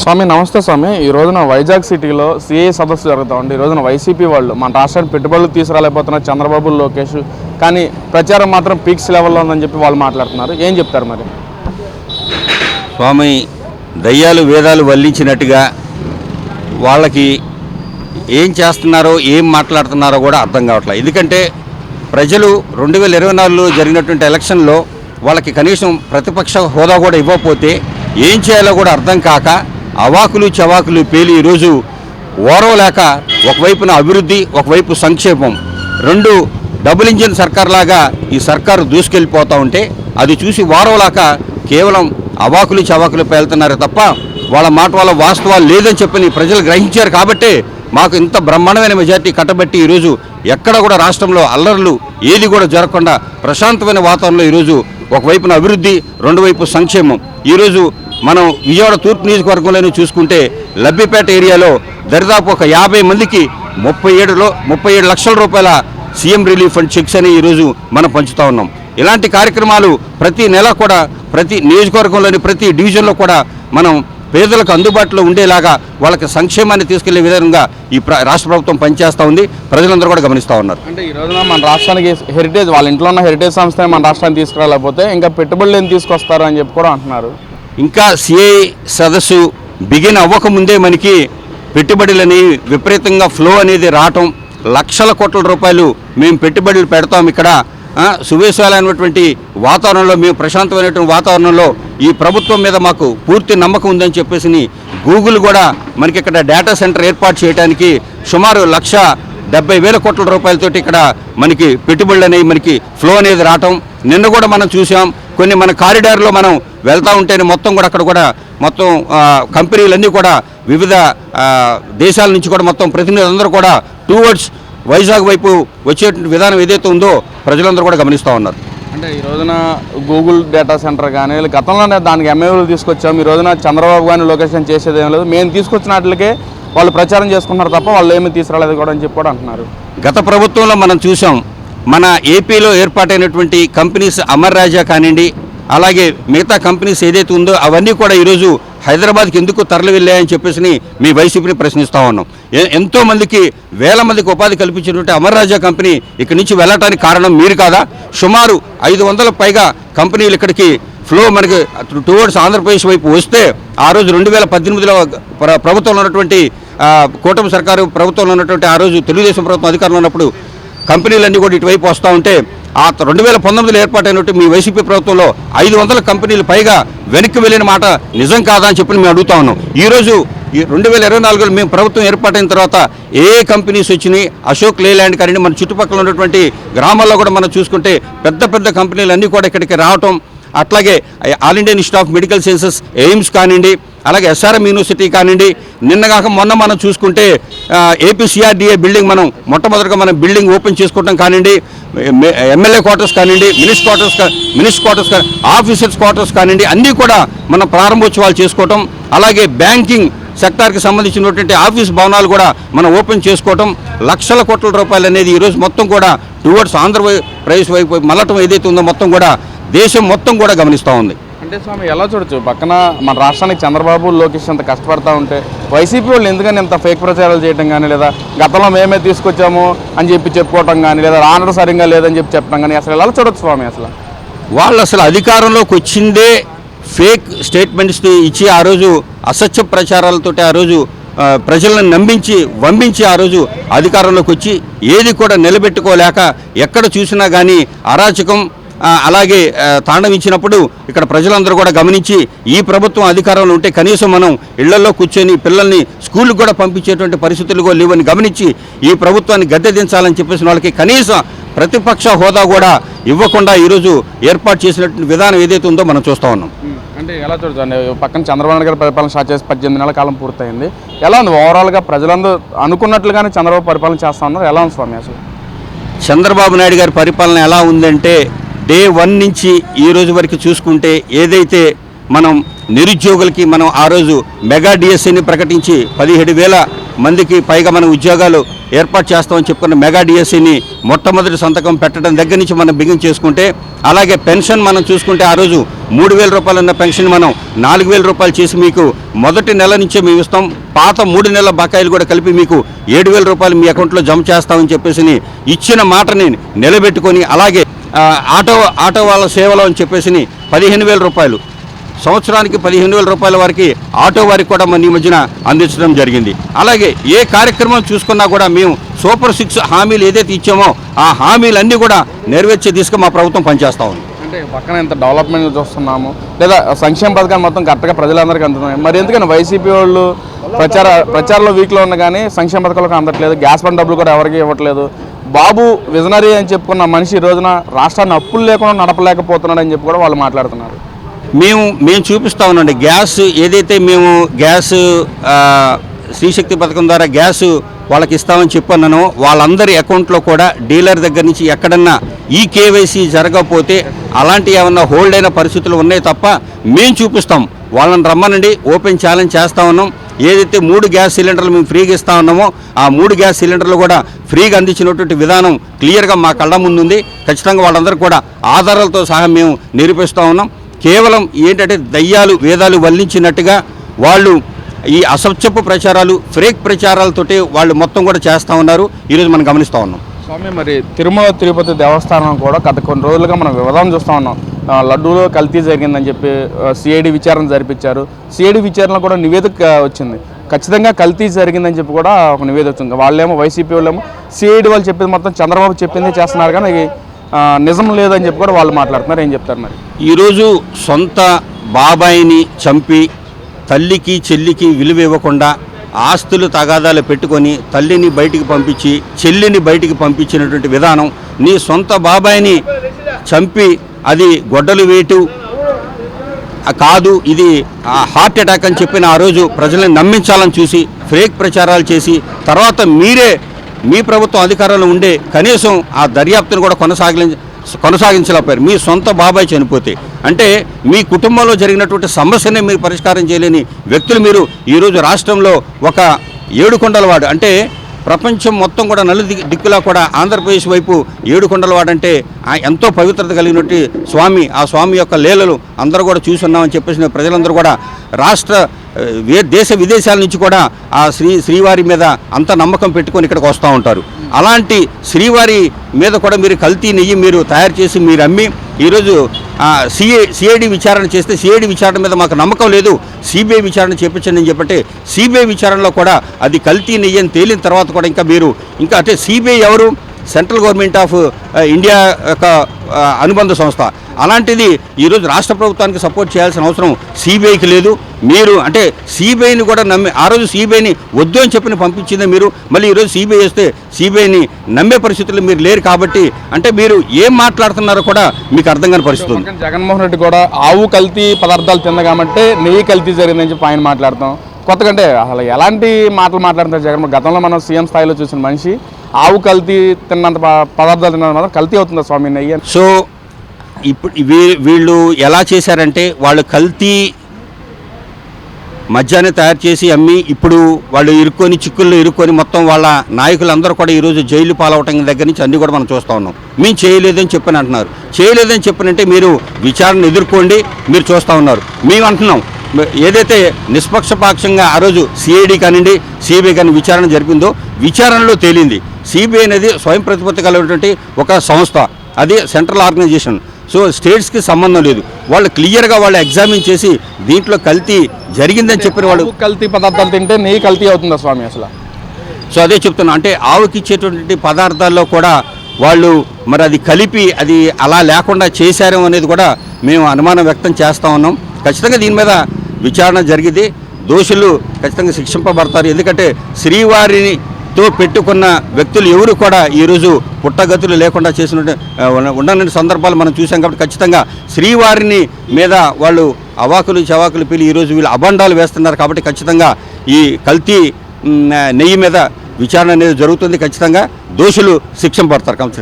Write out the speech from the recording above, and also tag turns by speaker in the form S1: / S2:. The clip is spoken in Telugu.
S1: స్వామి నమస్తే స్వామి. ఈ రోజున వైజాగ్ సిటీలో సిఐ సదస్సు జరుగుతూ ఉంది. ఈ రోజున వైసీపీ వాళ్ళు మన రాష్ట్రానికి పెట్టుబడులు తీసుకురాలేకపోతున్నారు చంద్రబాబు లోకేష్. కానీ ప్రచారం మాత్రం పీక్స్ లెవెల్లో ఉందని చెప్పి వాళ్ళు మాట్లాడుతున్నారు. ఏం చెప్తారు మరి?
S2: స్వామి దయ్యాలు వేదాలు వల్లించినట్టుగా వాళ్ళకి ఏం చేస్తున్నారో ఏం మాట్లాడుతున్నారో కూడా అర్థం కావట్లేదు. ఎందుకంటే ప్రజలు రెండు వేల ఇరవై నాలుగులో జరిగినటువంటి ఎలక్షన్లో వాళ్ళకి కనీసం ప్రతిపక్ష హోదా కూడా ఇవ్వకపోతే ఏం చేయాలో కూడా అర్థం కాక అవాకులు చవాకులు పేలి ఈరోజు ఓరవలేక ఒకవైపున అభివృద్ధి ఒకవైపు సంక్షేమం. రెండు డబుల్ ఇంజిన్ సర్కార్ లాగా ఈ సర్కారు దూసుకెళ్ళిపోతూ ఉంటే అది చూసి ఓరవలేక కేవలం అవాకులు చవాకులు పేలుతున్నారు తప్ప వాళ్ళ మాట వాళ్ళ వాస్తవాలు లేదని చెప్పని ప్రజలు గ్రహించారు కాబట్టే మాకు ఇంత బ్రహ్మాండమైన మెజార్టీ కట్టబట్టి ఈరోజు ఎక్కడ కూడా రాష్ట్రంలో అల్లర్లు ఏది కూడా జరగకుండా ప్రశాంతమైన వాతావరణంలో ఈరోజు ఒకవైపున అభివృద్ధి రెండు వైపు సంక్షేమం. ఈరోజు మనం విజయవాడ తూర్పు నియోజకవర్గంలోనే చూసుకుంటే లబ్బిపేట ఏరియాలో దరిదాపు ఒక యాభై మందికి ముప్పై ఏడులో ముప్పై ఏడు లక్షల రూపాయల సీఎం రిలీఫ్ ఫండ్ చెక్స్ అని ఈరోజు మనం పంచుతా ఉన్నాం. ఇలాంటి కార్యక్రమాలు ప్రతి నెల కూడా ప్రతి నియోజకవర్గంలోని ప్రతి డివిజన్లో కూడా మనం పేదలకు అందుబాటులో ఉండేలాగా వాళ్ళకి సంక్షేమాన్ని తీసుకెళ్ళే విధంగా ఈ రాష్ట్ర ప్రభుత్వం పనిచేస్తూ ఉంది. ప్రజలందరూ కూడా గమనిస్తూ ఉన్నారు.
S1: అంటే ఈ రోజున మన రాష్ట్రానికి హెరిటేజ్ వాళ్ళ ఇంట్లో ఉన్న హెరిటేజ్ సంస్థని మన రాష్ట్రానికి తీసుకురాలేకపోతే ఇంకా పెట్టుబడులు ఏం తీసుకొస్తారు అని చెప్పి కూడా అంటున్నారు.
S2: ఇంకా సిఐ సదస్సు బిగిన్ అవ్వకముందే మనకి పెట్టుబడులని విపరీతంగా ఫ్లో అనేది రావటం లక్షల కోట్ల రూపాయలు మేము పెట్టుబడులు పెడతాం ఇక్కడ. సువేశాలైనటువంటి వాతావరణంలో మేము ప్రశాంతమైనటువంటి వాతావరణంలో ఈ ప్రభుత్వం మీద మాకు పూర్తి నమ్మకం ఉందని చెప్పేసి గూగుల్ కూడా మనకి ఇక్కడ డేటా సెంటర్ ఏర్పాటు చేయడానికి సుమారు లక్ష డెబ్బై వేల కోట్ల రూపాయలతోటి ఇక్కడ మనకి పెట్టుబడులు అనేవి మనకి ఫ్లో అనేది రావటం. నిన్న కూడా మనం చూసాం కొన్ని మన కారిడార్లో మనం వెళ్తూ ఉంటేనే మొత్తం కూడా అక్కడ కూడా మొత్తం కంపెనీలన్నీ కూడా వివిధ దేశాల నుంచి కూడా మొత్తం ప్రతినిధులందరూ కూడా టువర్డ్స్ వైజాగ్ వైపు వచ్చేటువంటి విధానం ఏదైతే ఉందో ప్రజలందరూ కూడా గమనిస్తూ ఉన్నారు.
S1: అంటే ఈ రోజున గూగుల్ డేటా సెంటర్ కానీ గతంలోనే దానికి ఎంఏలు తీసుకొచ్చాం. ఈ రోజున చంద్రబాబు కానీ లొకేషన్ చేసేది ఏం లేదు. మేము తీసుకొచ్చిన వాటికే వాళ్ళు ప్రచారం చేసుకుంటున్నారు తప్ప వాళ్ళు ఏమీ తీసుకురాలేదు కూడా అని చెప్పి కూడా అంటున్నారు.
S2: గత ప్రభుత్వంలో మనం చూసాం. మన ఏపీలో ఏర్పాటైనటువంటి కంపెనీస్ అమర్ రాజా కానివ్వండి అలాగే మిగతా కంపెనీస్ ఏదైతే ఉందో అవన్నీ కూడా ఈరోజు హైదరాబాద్కి ఎందుకు తరలి వెళ్ళాయని చెప్పేసి మీ వైసీపీని ప్రశ్నిస్తూ ఉన్నాం. ఎంతో మందికి వేల మందికి ఉపాధి కల్పించినటువంటి అమర్ రాజా కంపెనీ ఇక్కడి నుంచి వెళ్ళటానికి కారణం మీరు కాదా? సుమారు ఐదు వందల పైగా కంపెనీలు ఇక్కడికి ఫ్లో మనకి టువర్డ్స్ ఆంధ్రప్రదేశ్ వైపు వస్తే ఆ రోజు రెండు వేల పద్దెనిమిదిలో ప్ర ప్రభుత్వంలో ఉన్నటువంటి కూటమి సర్కారు ప్రభుత్వంలో ఉన్నటువంటి ఆ రోజు తెలుగుదేశం ప్రభుత్వం అధికారంలో ఉన్నప్పుడు కంపెనీలన్నీ కూడా ఇటువైపు వస్తూ ఉంటే ఆ రెండు వేల పంతొమ్మిదిలో ఏర్పాటైనట్టు మీ వైసీపీ ప్రభుత్వంలో ఐదు వందల కంపెనీలు పైగా వెనక్కి వెళ్ళిన మాట నిజం కాదా అని చెప్పి మేము అడుగుతా ఉన్నాం. ఈరోజు ఈ రెండు వేల ఇరవై నాలుగులో మేము ప్రభుత్వం ఏర్పాటైన తర్వాత ఏ కంపెనీస్ వచ్చినాయి అశోక్ లేలాండ్ కానీ మన చుట్టుపక్కల ఉన్నటువంటి గ్రామాల్లో కూడా మనం చూసుకుంటే పెద్ద పెద్ద కంపెనీలు అన్నీ కూడా ఇక్కడికి రావటం అట్లాగే All Indian Institute of Medical Sciences AIIMS కానివ్వండి అలాగే ఎస్ఆర్ఎం యూనివర్సిటీ కానివ్వండి నిన్నగాక మొన్న మనం చూసుకుంటే ఏపీసీఆర్డీఏ బిల్డింగ్ మనం మొట్టమొదటిగా మనం బిల్డింగ్ ఓపెన్ చేసుకోవటం కానివ్వండి ఎమ్మెల్యే క్వార్టర్స్ కానివ్వండి మినిస్ క్వార్టర్స్ మినిస్ క్వార్టర్స్ ఆఫీసర్స్ క్వార్టర్స్ కానివ్వండి అన్నీ కూడా మనం ప్రారంభోత్సవాలు చేసుకోవటం అలాగే బ్యాంకింగ్ సెక్టార్కి సంబంధించినటువంటి ఆఫీస్ భవనాలు కూడా మనం ఓపెన్ చేసుకోవటం లక్షల కోట్ల రూపాయలు అనేది ఈరోజు మొత్తం కూడా టువర్డ్స్ ఆంధ్రప్రదేశ్ వైపు మళ్ళటం ఏదైతే ఉందో మొత్తం కూడా దేశం మొత్తం కూడా గమనిస్తూ ఉంది.
S1: అంటే స్వామి ఎలా చూడొచ్చు? పక్కన మన రాష్ట్రానికి చంద్రబాబు లోకేష్ అంత కష్టపడతా ఉంటే వైసీపీ వాళ్ళు ఎందుకని ఇంత ఫేక్ ప్రచారాలు చేయడం కానీ లేదా గతంలో మేమే తీసుకొచ్చాము అని చెప్పి చెప్పుకోవటం కానీ లేదా రానడం సరిగ్గా లేదని చెప్పి చెప్పడం కానీ అసలు ఎలా చూడొచ్చు స్వామి అసలు?
S2: వాళ్ళు అసలు అధికారంలోకి వచ్చిందే ఫేక్ స్టేట్మెంట్స్ ఇచ్చి ఆ రోజు అసత్య ప్రచారాలతోటి ఆ రోజు ప్రజలను నమ్మించి వంపించి ఆ రోజు అధికారంలోకి వచ్చి ఏది కూడా నిలబెట్టుకోలేక ఎక్కడ చూసినా కానీ అరాచకం అలాగే తాండవించినప్పుడు ఇక్కడ ప్రజలందరూ కూడా గమనించి ఈ ప్రభుత్వం అధికారంలో ఉంటే కనీసం మనం ఇళ్ళలో కూర్చొని పిల్లల్ని స్కూల్కి కూడా పంపించేటువంటి పరిస్థితులు కూడా లేవని గమనించి ఈ ప్రభుత్వాన్ని గద్దె దించాలని చెప్పేసిన వాళ్ళకి కనీసం ప్రతిపక్ష హోదా కూడా ఇవ్వకుండా ఈరోజు ఏర్పాటు చేసినటువంటి విధానం ఏదైతే ఉందో మనం చూస్తూ ఉన్నాం.
S1: అంటే ఎలా చూడొచ్చు అండి పక్కన చంద్రబాబు నాయుడు గారి పరిపాలన స్టార్ట్ చేసి పద్దెనిమిది నెలల కాలం పూర్తయింది. ఎలా ఉంది? ఓవరాల్గా ప్రజలందరూ అనుకున్నట్లుగానే చంద్రబాబు పరిపాలన చేస్తా ఉన్నారు. ఎలా ఉంది స్వామి అసలు?
S2: చంద్రబాబు నాయుడు గారి పరిపాలన ఎలా ఉందంటే డే వన్ నుంచి ఈ రోజు వరకు చూసుకుంటే ఏదైతే మనం నిరుద్యోగులకి మనం ఆ రోజు మెగా డిఎస్సిని ప్రకటించి పదిహేడు వేల మందికి పైగా మన ఉద్యోగాలు ఏర్పాటు చేస్తామని చెప్పుకున్న మెగా డిఎస్సిని మొట్టమొదటి సంతకం పెట్టడం దగ్గర నుంచి మనం బిగిన్ చేసుకుంటే అలాగే పెన్షన్ మనం చూసుకుంటే ఆ రోజు మూడు వేల రూపాయలు ఉన్న పెన్షన్ మనం నాలుగు వేల రూపాయలు చేసి మీకు మొదటి నెల నుంచే మేము ఇస్తాం. పాత మూడు నెలల బకాయిలు కూడా కలిపి మీకు ఏడు వేల రూపాయలు మీ అకౌంట్లో జమ చేస్తామని చెప్పేసి ఇచ్చిన మాటని నిలబెట్టుకొని అలాగే ఆటో ఆటో వాళ్ళ సేవలో అని చెప్పేసి పదిహేను వేల రూపాయలు. సంవత్సరానికి పదిహేను వేల రూపాయల వరకు ఆటో వారికి కూడా మన ఈ మధ్యన అందించడం జరిగింది. అలాగే ఏ కార్యక్రమం చూసుకున్నా కూడా మేము సూపర్ సిక్స్ హామీలు ఏదైతే ఇచ్చామో ఆ హామీలన్నీ కూడా నెరవేర్చే దిశగా మా ప్రభుత్వం పనిచేస్తా ఉంది.
S1: అంటే పక్కన ఎంత డెవలప్మెంట్ చూస్తున్నాము. లేదా సంక్షేమ పథకాలు మొత్తం కరెక్ట్గా ప్రజలందరికీ అందుతున్నాయి. మరి ఎందుకని వైసీపీ వాళ్ళు ప్రచార ప్రచారంలో వీక్లో ఉన్న కానీ సంక్షేమ పథకాలకు అందట్లేదు. గ్యాస్ బండ్ డబ్బులు కూడా ఎవరికి ఇవ్వట్లేదు. బాబు విజనరీ అని చెప్పుకున్న మనిషి ఈ రోజున రాష్ట్రాన్ని అప్పులు లేకుండా నడపలేకపోతున్నాడు అని చెప్పి కూడా వాళ్ళు మాట్లాడుతున్నారు.
S2: మేము మేము చూపిస్తా ఉన్నాండి గ్యాస్ ఏదైతే మేము గ్యాస్ శ్రీశక్తి పథకం ద్వారా గ్యాస్ వాళ్ళకి ఇస్తామని చెప్పన్నాను వాళ్ళందరి అకౌంట్లో కూడా డీలర్ దగ్గర నుంచి ఎక్కడన్నా ఈ కేవైసీ జరగకపోతే అలాంటి ఏమన్నా హోల్డ్ అయిన పరిస్థితులు ఉన్నాయి తప్ప మేము చూపిస్తాం. వాళ్ళని రమ్మనండి. ఓపెన్ ఛాలెంజ్ చేస్తా ఉన్నాం. ఏదైతే మూడు గ్యాస్ సిలిండర్లు మేము ఫ్రీగా ఇస్తా ఉన్నామో ఆ మూడు గ్యాస్ సిలిండర్లు కూడా ఫ్రీగా అందించినటువంటి విధానం క్లియర్గా మా కళ్ళ ముందుంది. ఖచ్చితంగా వాళ్ళందరూ కూడా ఆధారాలతో సహా మేము నిరూపిస్తూ ఉన్నాం. కేవలం ఏంటంటే దయ్యాలు వేదాలు వల్లించినట్టుగా వాళ్ళు ఈ అసత్యపు ప్రచారాలు ఫేక్ ప్రచారాలతోటి వాళ్ళు మొత్తం కూడా చేస్తూ ఉన్నారు. ఈరోజు మనం గమనిస్తూ ఉన్నాం.
S1: స్వామి మరి తిరుమల తిరుపతి దేవస్థానం కూడా గత కొన్ని రోజులుగా మనం వివాదం చూస్తూ ఉన్నాం. లడ్డూలో కల్తీ జరిగిందని చెప్పి సిఐడి విచారణ జరిపించారు. సిఐడి విచారణ కూడా నివేదిక వచ్చింది. ఖచ్చితంగా కల్తీ జరిగిందని చెప్పి కూడా ఒక నివేదిక వచ్చింది. వాళ్ళేమో వైసీపీ వాళ్ళేమో సిఐడి వాళ్ళు చెప్పింది మొత్తం చంద్రబాబు చెప్పింది చేస్తున్నారు కానీ నిజం లేదని చెప్పి కూడా వాళ్ళు మాట్లాడుతున్నారు. ఏం చెప్తారు మరి?
S2: ఈరోజు సొంత బాబాయిని చంపి తల్లికి చెల్లికి విలువ ఇవ్వకుండా ఆస్తులు తగాదాలు పెట్టుకొని తల్లిని బయటికి పంపించి చెల్లిని బయటికి పంపించినటువంటి విధానం నీ సొంత బాబాయిని చంపి అది గొడ్డలు వేటు కాదు ఇది ఆ హార్ట్ అటాక్ అని చెప్పిన ఆ రోజు ప్రజల్ని నమ్మించాలని చూసి ఫేక్ ప్రచారాలు చేసి తర్వాత మీరే మీ ప్రభుత్వం అధికారంలో ఉండే కనీసం ఆ దర్యాప్తును కూడా కొనసాగి కొనసాగించలేకపోయారు. మీ సొంత బాబాయ్ చనిపోతే. అంటే మీ కుటుంబంలో జరిగినటువంటి సమస్యనే మీరు పరిష్కారం చేయలేని వ్యక్తులు మీరు. ఈరోజు రాష్ట్రంలో ఒక ఏడుకొండలవాడు. అంటే ప్రపంచం మొత్తం కూడా నలు దిక్కులా కూడా ఆంధ్రప్రదేశ్ వైపు ఏడుకొండలవాడు వాడంటే ఆ ఎంతో పవిత్రత కలిగినట్టు స్వామి ఆ స్వామి యొక్క లీలలు అందరూ కూడా చూస్తున్నామని చెప్పేసి ప్రజలందరూ కూడా రాష్ట్ర వే దేశ విదేశాల నుంచి కూడా ఆ శ్రీ శ్రీవారి మీద అంత నమ్మకం పెట్టుకొని ఇక్కడికి వస్తూ ఉంటారు. అలాంటి శ్రీవారి మీద కూడా మీరు కల్తీ నెయ్యి మీరు తయారు చేసి మీరు అమ్మి ఈరోజు సిఏ సిఐడి విచారణ చేస్తే సిఐడి విచారణ మీద మాకు నమ్మకం లేదు. సిబిఐ విచారణ చేపించండి అని చెప్పంటే సిబిఐ విచారణలో కూడా అది కల్తీ నెయ్యని తేలిన తర్వాత కూడా ఇంకా మీరు ఇంకా అంటే సిబిఐ ఎవరు? సెంట్రల్ గవర్నమెంట్ ఆఫ్ ఇండియా యొక్క అనుబంధ సంస్థ. అలాంటిది ఈరోజు రాష్ట్ర ప్రభుత్వానికి సపోర్ట్ చేయాల్సిన అవసరం సిబిఐకి లేదు. మీరు అంటే సిబిఐని కూడా నమ్మి ఆ రోజు సిబిఐని వద్దు అని చెప్పిన పంపించిందే మీరు. మళ్ళీ ఈరోజు సిబిఐ వస్తే సిబిఐని నమ్మే పరిస్థితుల్లో మీరు లేరు కాబట్టి అంటే మీరు ఏం మాట్లాడుతున్నారో కూడా మీకు అర్థం కాని పరిస్థితి ఉంది.
S1: జగన్మోహన్ రెడ్డి కూడా ఆవు కల్తీ పదార్థాలు తిందగామంటే నెయ్యి కల్తీ జరిగిందని చెప్పి ఆయన మాట్లాడతాం. కొత్తగా అంటే అసలు ఎలాంటి మాటలు మాట్లాడుతారు జగన్? గతంలో మనం సీఎం స్థాయిలో చూసిన మనిషి ఆవు కల్తీ తిన్నంత పదార్థాలు తిన్నంత మాత్రం కల్తీ అవుతుందా స్వామి నెయ్యి
S2: సో ఇప్పుడు వీ- వీళ్ళు ఎలా చేశారంటే వాళ్ళు కల్తీ మద్యాన్ని తయారు చేసి అమ్మి ఇప్పుడు వాళ్ళు ఇరుక్కొని చిక్కుల్లో ఇరుక్కొని మొత్తం వాళ్ళ నాయకులందరూ కూడా ఈరోజు జైలు పాలవటం దగ్గర నుంచి అన్నీ కూడా మనం చూస్తూ ఉన్నాం. మేము చేయలేదని చెప్పని అంటున్నారు. చేయలేదని చెప్పనంటే మీరు విచారణ ఎదుర్కోండి మీరు చూస్తూ ఉన్నారు. మేము అంటున్నాం. ఏదైతే నిష్పక్షపాక్షంగా ఆ రోజు సిఐడి కానివ్వండి సిబిఐ కానీ విచారణ జరిపిందో విచారణలో తేలింది. సిబిఐ అనేది స్వయం ప్రతిపత్తి కలిగినటువంటి ఒక సంస్థ. అది సెంట్రల్ ఆర్గనైజేషన్. సో స్టేట్స్కి సంబంధం లేదు. వాళ్ళు క్లియర్గా వాళ్ళు ఎగ్జామిన్ చేసి దీంట్లో కల్తీ జరిగిందని చెప్పిన వాళ్ళు
S1: కల్తీ పదార్థాలు తింటే నెయ్యి కల్తీ అవుతుందా స్వామి అసలు?
S2: సో అదే చెప్తున్నా. అంటే ఆవుకి ఇచ్చేటువంటి పదార్థాల్లో కూడా వాళ్ళు మరి అది కలిపి అది అలా లేకుండా చేశారు అనేది కూడా మేము అనుమానం వ్యక్తం చేస్తూ ఉన్నాం. ఖచ్చితంగా దీని మీద విచారణ జరిగింది. దోషులు ఖచ్చితంగా శిక్షింపబడతారు. ఎందుకంటే తో పెట్టుకున్న వ్యక్తులు ఎవరు కూడా ఈరోజు పుట్టగతులు లేకుండా చేసిన ఉండని సందర్భాలు మనం చూసాం కాబట్టి ఖచ్చితంగా శ్రీవారిని మీద వాళ్ళు అవాకులు చవాకులు పీలి ఈరోజు వీళ్ళు అబండాలు వేస్తున్నారు కాబట్టి ఖచ్చితంగా ఈ కల్తీ నెయ్యి మీద విచారణ అనేది జరుగుతుంది. ఖచ్చితంగా దోషులు శిక్షం పడతారు ఖచ్చితంగా